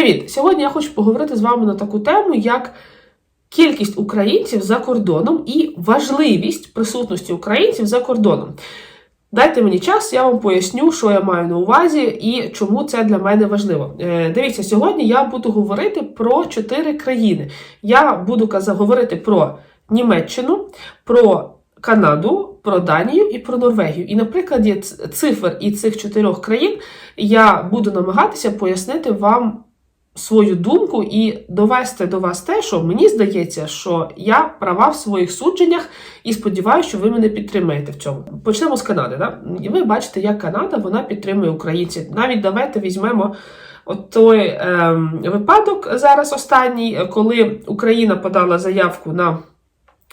Привіт! Сьогодні я хочу поговорити з вами на таку тему, як кількість українців за кордоном і важливість присутності українців за кордоном. Дайте мені час, я вам поясню, що я маю на увазі і чому це для мене важливо. Е, дивіться, сьогодні я буду говорити про чотири країни. Я буду говорити про Німеччину, про Канаду, про Данію і про Норвегію. І на прикладі цифр і цих чотирьох країн я буду намагатися пояснити вам свою думку і довести до вас те, що мені здається, що я права в своїх судженнях, і сподіваюся, що ви мене підтримаєте в цьому. Почнемо з Канади. Да? І ви бачите, як Канада вона підтримує українців. Навіть давайте візьмемо. От той ем, випадок зараз останній, коли Україна подала заявку на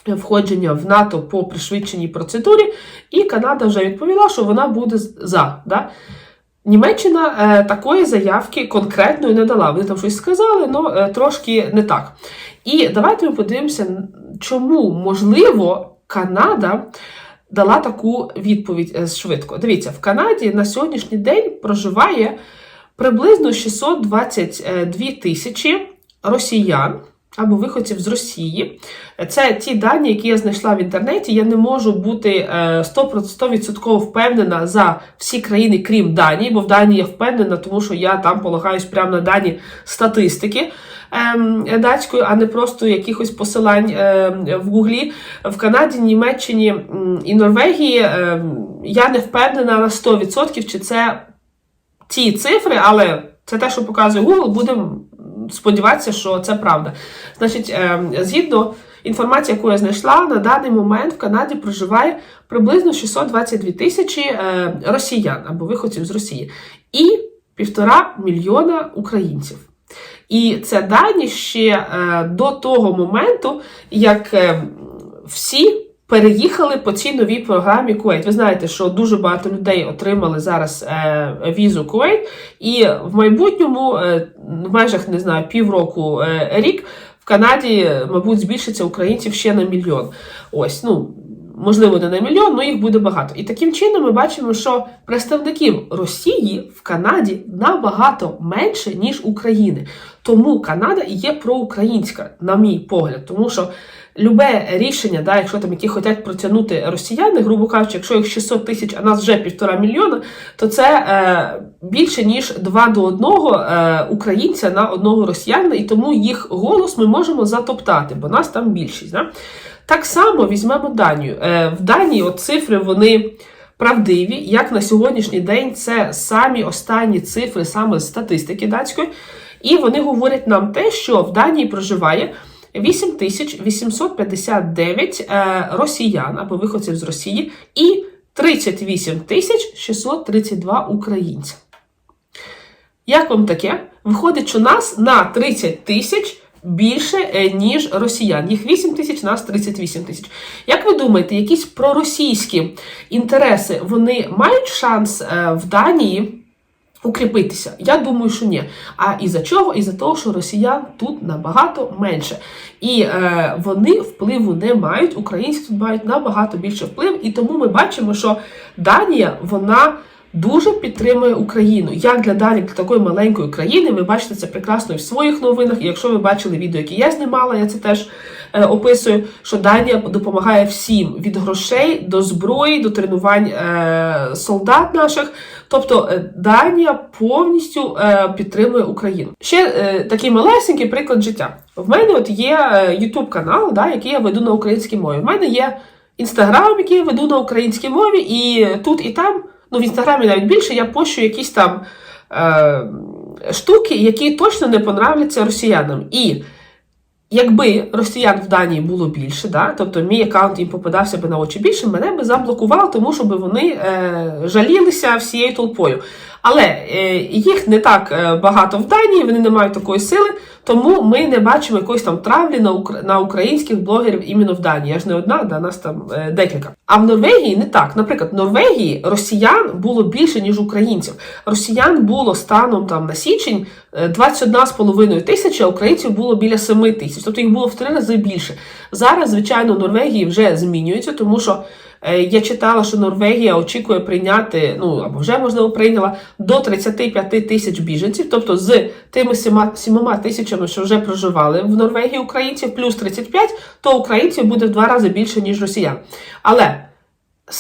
входження в НАТО по пришвидшеній процедурі, і Канада вже відповіла, що вона буде за. Да? Німеччина е, такої заявки конкретної не дала. Вони там щось сказали, але трошки не так. І давайте ми подивимося, чому можливо Канада дала таку відповідь е, швидко. Дивіться, в Канаді на сьогоднішній день проживає приблизно 622 тисячі росіян або виходців з Росії. Це ті дані, які я знайшла в інтернеті. Я не можу бути е, 100% впевнена за всі країни, крім Данії, бо в Данії я впевнена, тому що я там полагаюсь прямо на дані статистики. ем, Датською, а не просто якихось посилань ем, в Гуглі. В Канаді, Німеччині і Норвегії ем, я не впевнена на 100%, чи це ті цифри, але це те, що показує Google, будемо сподіватися, що це правда. Значить, е, згідно інформації, яку я знайшла, на даний момент в Канаді проживає приблизно 622 тисячі е, росіян або виходців з Росії, і півтора мільйона українців. І це дані ще е, до того моменту, як всі переїхали по цій новій програмі Куейт. Ви знаєте, що дуже багато людей отримали зараз е, візу Куейт, і в майбутньому, е, в межах не знаю, півроку е, рік в Канаді, мабуть, збільшиться українців ще на мільйон. Ось, ну. Можливо, не на мільйон, але їх буде багато. І таким чином ми бачимо, що представників Росії в Канаді набагато менше, ніж України. Тому Канада і є проукраїнська, на мій погляд. Тому що любе рішення, да, якщо там які хочуть протягнути росіяни, грубо кажучи, якщо їх 600 тисяч, а нас вже півтора мільйона, то це е, більше ніж 2 до 1 е, українця на одного росіянина, і тому їх голос ми можемо затоптати, бо нас там більшість. Да? Так само візьмемо Данію. Е, в Данії от цифри вони. Правдиві, як на сьогоднішній день, це самі останні цифри саме з статистики датської, і вони говорять нам те, що в Данії проживає 8859 е, росіян або виходців з Росії і 38 632 українця. Як вам таке? Виходить, що нас на 30 тисяч більше, е, ніж росіян. Їх 8 тисяч, нас 38 тисяч. Як ви думаєте, якісь проросійські інтереси вони мають шанс е, в Данії? Укріпитися? Я думаю, що ні. А із-за чого? Із-за того, що росіян тут набагато менше. І е, вони впливу не мають, українці тут мають набагато більше вплив. І тому ми бачимо, що Данія, вона. Дуже підтримує Україну. Як для Данії, для такої маленької країни, ви бачите це прекрасно і в своїх новинах. І якщо ви бачили відео, які я знімала, я це теж е, описую, що Данія допомагає всім від грошей до зброї, до тренувань е, солдат наших. Тобто е, Данія повністю підтримує Україну. Ще такий малесенький приклад життя. В мене от є е, YouTube канал, да, який я веду на українській мові. В мене є інстаграм, який я веду на українській мові, і тут і там, ну в інстаграмі навіть більше, я пощу якісь там штуки, які точно не понравляться росіянам. І Якби росіян в Данії було більше, да, тобто мій аккаунт їм попадався би на очі більше, мене би заблокували, тому що вони е, жалілися всією толпою. Але е, їх не так е, багато в Данії, вони не мають такої сили, тому ми не бачимо якоїсь там травлі на, на українських блогерів іменно в Данії. Я ж не одна, да, нас там е, декілька. А в Норвегії не так. Наприклад, в Норвегії росіян було більше, ніж українців. Росіян було станом там на січень е, 21,5 тисячі, а українців було біля 7 тисяч. Тобто їх було в три рази більше. Зараз, звичайно, в Норвегії вже змінюється, тому що Я читала, що Норвегія очікує прийняти, ну або вже можливо прийняла до 35 тисяч біженців, тобто з тими 7 тисячами, що вже проживали в Норвегії українців, плюс 35, то українців буде в два рази більше, ніж росіян. Але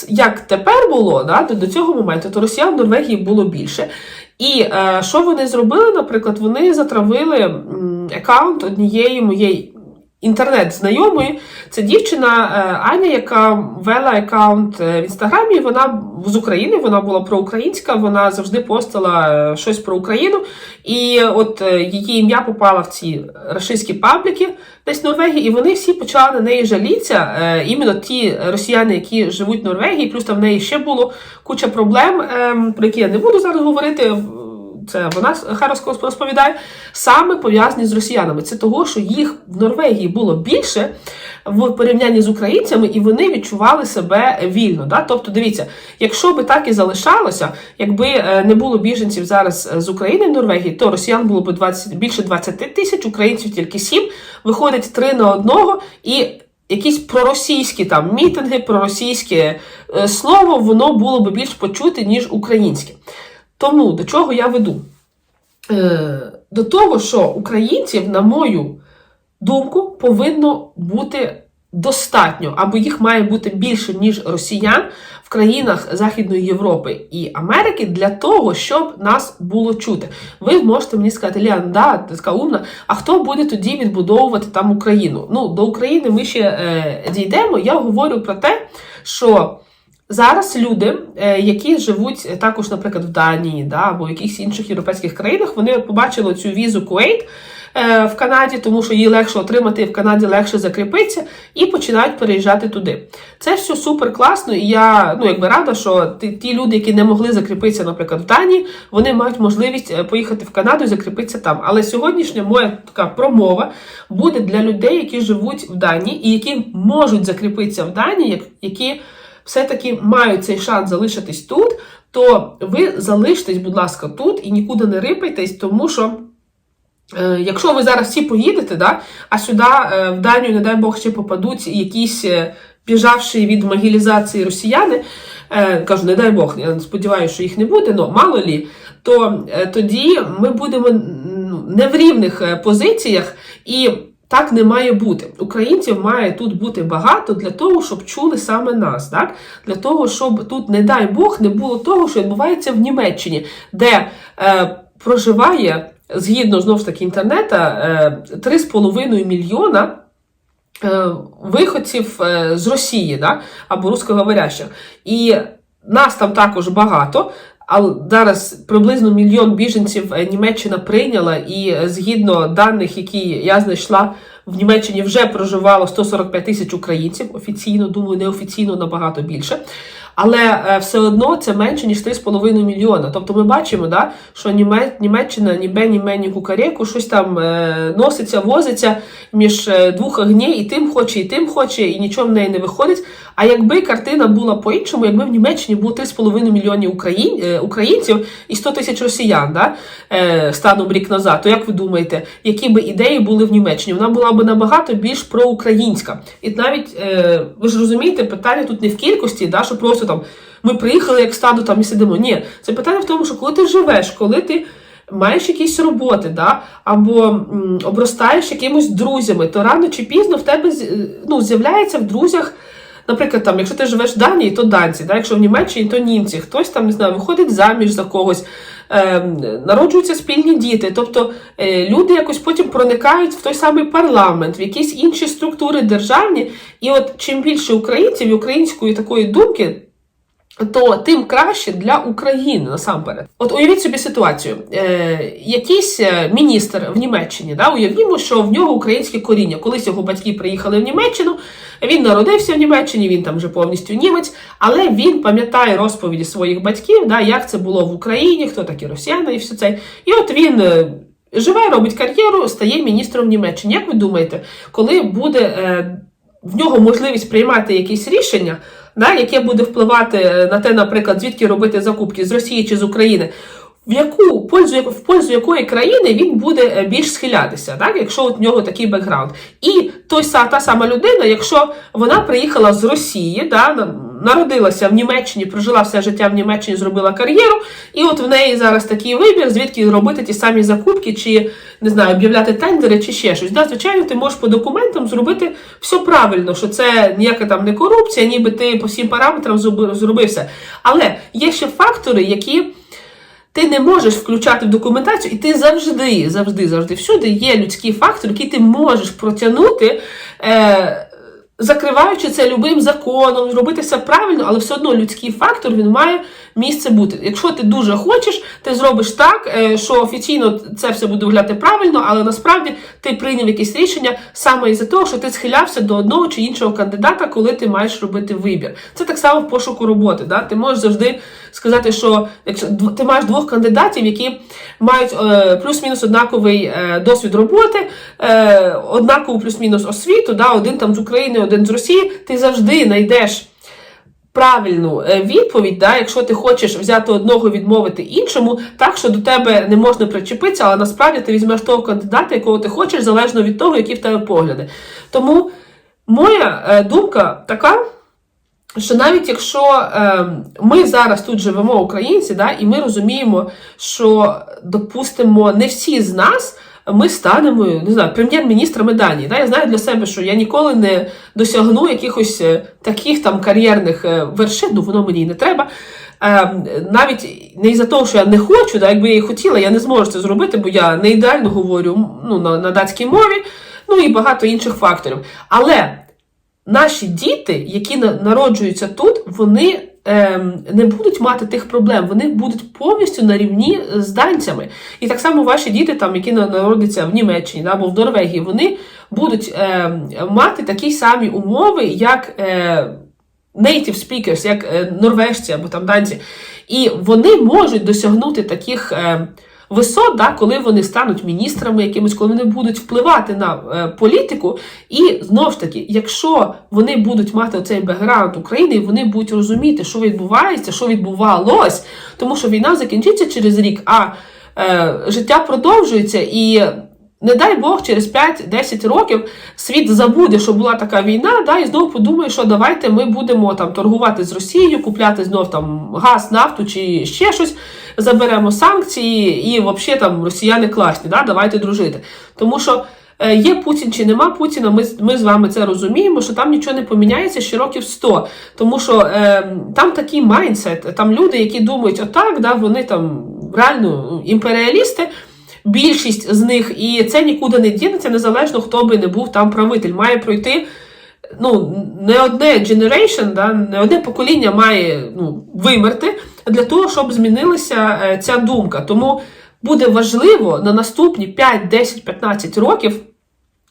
як тепер було, да, до цього моменту, то росіян в Норвегії було більше. І е, що вони зробили, наприклад, вони затравили аккаунт однієї моєї інтернет-знайомої. Це дівчина е, Аня, яка вела аккаунт е, в інстаграмі. Вона з України, вона була проукраїнська, вона завжди постила е, щось про Україну. І от її ім'я попало в ці рашистські пабліки десь в Норвегії, і вони всі почали на неї жалітися. Іменно ті росіяни, які живуть в Норвегії, плюс там в неї ще було куча проблем, е, про які я не буду зараз говорити. Це вона Харовського розповідає, саме пов'язані з росіянами. Це того, що їх в Норвегії було більше в порівнянні з українцями, і вони відчували себе вільно. Да? Тобто, дивіться, якщо би так і залишалося, якби е, не було біженців зараз з України в Норвегії, то росіян було б 20, більше 20 тисяч, українців тільки 7, виходить 3 на одного і. Якісь проросійські там мітинги, проросійське е, слово, воно було би більш почути, ніж українське. Тому до чого я веду? Е, До того, що українців, на мою думку, повинно бути достатньо, або їх має бути більше, ніж росіян в країнах Західної Європи і Америки для того, щоб нас було чути. Ви можете мені сказати, Ліан, да, ти така умна, а хто буде тоді відбудовувати там Україну? Ну, до України ми ще е, дійдемо. Я говорю про те, що. Зараз люди, е, які живуть також, наприклад, в Данії да, або в якихось інших європейських країнах, вони побачили цю візу Куейт е, в Канаді, тому що її легше отримати, в Канаді легше закріпитися, і починають переїжджати туди. Це все супер класно, і я ну, якби рада, що ті люди, які не могли закріпитися, наприклад, в Данії, вони мають можливість е, поїхати в Канаду і закріпитися там. Але сьогоднішня моя така промова буде для людей, які живуть в Данії і які можуть закріпитися в Данії, які все-таки мають цей шанс залишитись тут, то ви залиштесь, будь ласка, тут і нікуди не рипайтесь, тому що. Е, якщо ви зараз всі поїдете, да, а сюди е, в Данію, не дай Бог, ще попадуть якісь е, біжавші від могілізації росіяни, кажу, не дай Бог, я сподіваюся, що їх не буде, але мало лі, то тоді ми будемо ну, не в рівних позиціях і так не має бути. Українців має тут бути багато для того, щоб чули саме нас. Так? Для того, щоб тут, не дай Бог, не було того, що відбувається в Німеччині, де е, проживає, згідно знову ж таки інтернета, е, 3,5 мільйона. Е, виходців е, з Росії да, або русскоговорящих. І нас там також багато. А зараз приблизно мільйон біженців е, Німеччина прийняла, і е, згідно даних, які я знайшла в Німеччині, вже проживало 145 тисяч українців. Офіційно, думаю, неофіційно набагато більше. Але е, все одно це менше ніж 3,5 мільйона. Тобто ми бачимо, да, що Німеччина ніби німе, ні кукареку, щось там носиться, возиться між двох огней, і тим хоче, і тим хоче, і нічого в неї не виходить. А якби картина була по-іншому, якби в Німеччині було 3,5 мільйонів україн, е, українців і 100 тисяч росіян да, е, станом рік назад, то як ви думаєте, які би ідеї були в Німеччині? Вона була б набагато більш проукраїнська. І навіть е, ви ж розумієте, питання тут не в кількості, да, що просто там ми приїхали як стадо там і сидимо. Ні, це питання в тому, що коли ти живеш, коли ти. Маєш якісь роботи, да? або м, обростаєш якимось друзями, то рано чи пізно в тебе ну, з'являється в друзях Наприклад, там, якщо ти живеш в Данії, то данці, да? якщо в Німеччині, то німці, хтось там не знаю, виходить заміж за когось, е, народжуються спільні діти. Тобто е, люди якось потім проникають в той самий парламент, в якісь інші структури державні. І от чим більше українців і української такої думки то тим краще для України насамперед. От уявіть собі ситуацію. Е, Якийсь е, міністр в Німеччині, да, уявімо, що в нього українське коріння. Колись його батьки приїхали в Німеччину, він народився в Німеччині, він там вже повністю німець, але він пам'ятає розповіді своїх батьків, да, як це було в Україні, хто такі росіяни і все це. І от він. Е, живе, робить кар'єру, стає міністром в Німеччині. Як ви думаєте, коли буде е, в нього можливість приймати якісь рішення, да, яке буде впливати на те, наприклад, звідки робити закупки з Росії чи з України. В яку пользу в пользу якої країни він буде е, більш схилятися, так, якщо от в нього такий бекграунд. І той та сама людина, якщо вона приїхала з Росії, да, народилася в Німеччині, прожила все життя в Німеччині, зробила кар'єру, і от в неї зараз такий вибір, звідки робити ті самі закупки, чи не знаю, об'являти тендери, чи ще щось. Да, звичайно, ти можеш по документам зробити все правильно, що це ніяка там не корупція, ніби ти по всім параметрам зроби- зробив все. Але є ще фактори, які. Ти не можеш включати в документацію, і ти завжди, завжди, завжди всюди є людський фактор, який ти можеш протягнути, е, закриваючи це любим законом, робити все правильно, але все одно людський фактор він має місце бути. Якщо ти дуже хочеш, ти зробиш так, е, що офіційно це все буде виглядати правильно, але насправді ти прийняв якесь рішення саме із-за того, що ти схилявся до одного чи іншого кандидата, коли ти маєш робити вибір. Це так само в пошуку роботи. Да? Ти можеш завжди сказати, що якщо ти маєш двох кандидатів, які мають е, плюс-мінус однаковий е, досвід роботи, однакову плюс-мінус освіту, да? один там з України, один з Росії, ти завжди знайдеш правильну е, відповідь, да, якщо ти хочеш взяти одного, відмовити іншому, так що до тебе не можна причепитися, але насправді ти візьмеш того кандидата, якого ти хочеш, залежно від того, які в тебе погляди. Тому моя е, думка така. Що навіть якщо е, ми зараз тут живемо українці, да, і ми розуміємо, що, допустимо, не всі з нас ми станемо не знаю, прем'єр-міністрами Данії. Да? Я знаю для себе, що я ніколи не досягну якихось е, таких там кар'єрних е, вершин, ну воно мені не треба. Е, навіть не із-за того, що я не хочу, да, якби я і хотіла, я не зможу це зробити, бо я не ідеально говорю ну, на, на датській мові, ну і багато інших факторів. Але наші діти, які народжуються тут, вони не будуть мати тих проблем, вони будуть повністю на рівні з данцями. І так само ваші діти, там, які народяться в Німеччині або в Норвегії, вони будуть ем, мати такі самі умови, як. Е, native speakers, як е, норвежці або там данці. І вони можуть досягнути таких е, висот, да, коли вони стануть міністрами якимось, коли вони будуть впливати на е, політику. І знову ж таки, якщо вони будуть мати оцей бекграунд України, і вони будуть розуміти, що відбувається, що відбувалось, тому що війна закінчиться через рік, а е, життя продовжується і. Не дай Бог, через 5-10 років світ забуде, що була така війна, да, і знову подумає, що давайте ми будемо там торгувати з Росією, купляти знов там газ, нафту чи ще щось, заберемо санкції, і взагалі там росіяни класні, да, давайте дружити. Тому що е, є Путін чи нема Путіна, ми, ми з вами це розуміємо, що там нічого не поміняється ще років 100. Тому що е, там такий майндсет, там люди, які думають, отак, да, вони там реально імперіалісти. Більшість з них, і це нікуди не дінеться, незалежно хто би не був там правитель. Має пройти ну, не одне generation, да, не одне покоління має ну, вимерти для того, щоб змінилася е, ця думка. Тому буде важливо на наступні 5, 10, 15 років,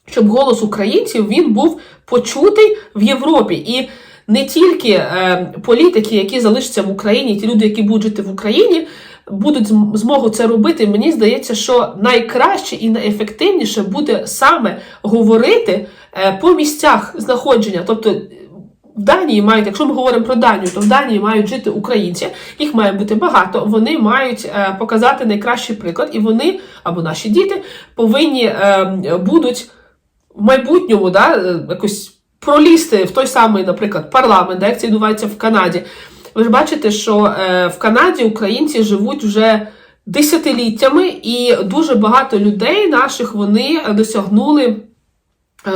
щоб голос українців він був почутий в Європі. І не тільки е, політики, які залишаться в Україні, ті люди, які будуть жити в Україні, будуть змогу це робити. Мені здається, що найкраще і найефективніше буде саме говорити е, по місцях знаходження. Тобто в Данії мають, якщо ми говоримо про Данію, то в Данії мають жити українці, їх має бути багато. Вони мають е, показати найкращий приклад, і вони або наші діти повинні е, будуть в майбутньому да, е, якось пролізти в той самий, наприклад, парламент, да, як це відбувається в Канаді. Ви ж бачите, що е, в Канаді українці живуть вже десятиліттями, і дуже багато людей наших вони досягнули е,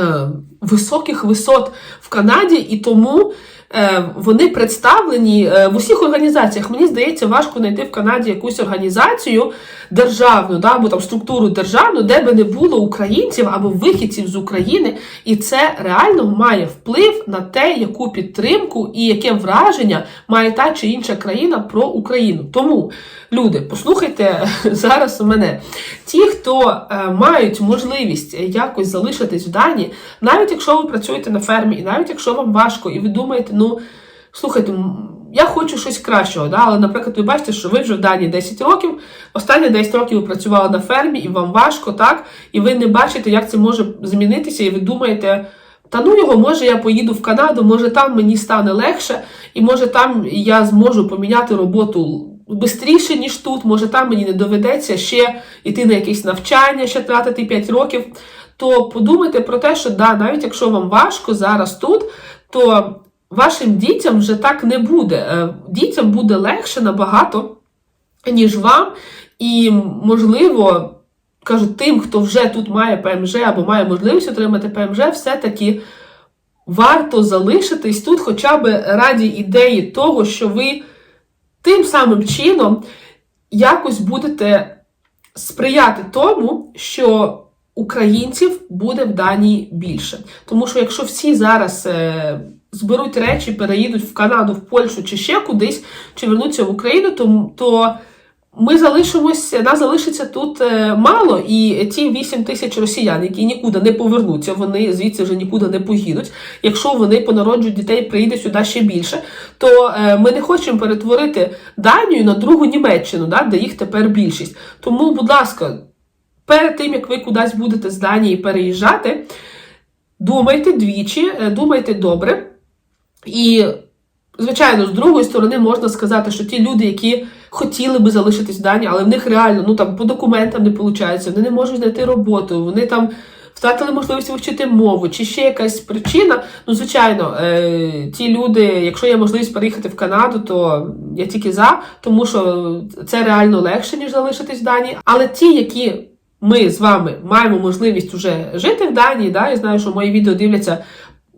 високих висот в Канаді, і тому е, вони представлені в усіх організаціях. Мені здається, важко знайти в Канаді якусь організацію державну, да, або там структуру державну, де би не було українців або вихідців з України, і це реально має вплив на те, яку підтримку і яке враження має та чи інша країна про Україну. Тому, люди, послухайте зараз мене. Ті, хто е, мають можливість якось залишитись в Данії, навіть якщо ви працюєте на фермі, і навіть якщо вам важко, і ви думаєте, ну слухайте, я хочу щось кращого, да? але, наприклад, ви бачите, що ви вже в Данії 10 років, останні 10 років ви працювали на фермі, і вам важко, так? І ви не бачите, як це може змінитися, і ви думаєте. Та ну його, може я поїду в Канаду, може там мені стане легше, і може там я зможу поміняти роботу швидше, ніж тут, може там мені не доведеться ще йти на якесь навчання, ще тратити 5 років. То подумайте про те, що да, навіть якщо вам важко зараз тут, то вашим дітям вже так не буде. Е, Дітям буде легше набагато, ніж вам, і, можливо, кажуть, тим, хто вже тут має ПМЖ або має можливість отримати ПМЖ, все-таки варто залишитись тут, хоча б раді ідеї того, що ви тим самим чином якось будете сприяти тому, що українців буде в Данії більше. Тому що якщо всі зараз е, зберуть речі, переїдуть в Канаду, в Польщу чи ще кудись, чи вернуться в Україну, то, то ми залишимось, нас залишиться тут е, мало, і ті 8 тисяч росіян, які нікуди не повернуться, вони звідси вже нікуди не поїдуть. Якщо вони понароджують дітей, приїде сюди ще більше, то е, ми не хочемо перетворити Данію на другу Німеччину, да, де їх тепер більшість. Тому, будь ласка, перед тим як ви кудись будете з Данії переїжджати, думайте двічі, е, думайте добре. І, звичайно, з другої сторони можна сказати, що ті люди, які хотіли би залишитись в Данії, але в них реально ну там по документам не виходить, вони не можуть знайти роботу, вони там втратили можливість вивчити мову, чи ще якась причина. Ну, звичайно, е, ті люди, якщо є можливість переїхати в Канаду, то я тільки за, тому що це реально легше, ніж залишитись в Данії. Але ті, які ми з вами маємо можливість уже жити в Данії, да, я знаю, що мої відео дивляться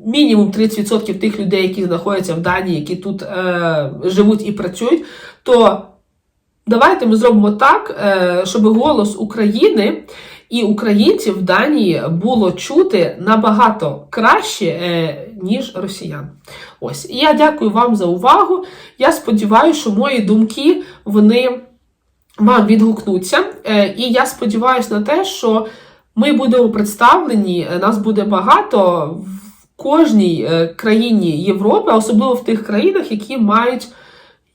мінімум 30% тих людей, які знаходяться в Данії, які тут е, живуть і працюють, то давайте ми зробимо так, е, щоб голос України і українців в Данії було чути набагато краще, е, ніж росіян. Ось. І я дякую вам за увагу. Я сподіваюся, що мої думки вони вам відгукнуться. Е, І я сподіваюся на те, що ми будемо представлені, е, нас буде багато кожній е, країні Європи, особливо в тих країнах, які мають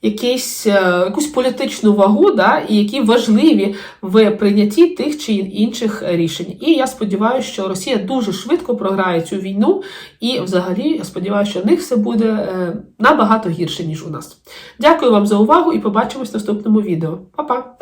якісь, е, якусь політичну вагу, да, і які важливі в прийнятті тих чи інших рішень. І я сподіваюся, що Росія дуже швидко програє цю війну, і взагалі я сподіваюся, що в них все буде е, набагато гірше, ніж у нас. Дякую вам за увагу і побачимось в наступному відео. Па-па!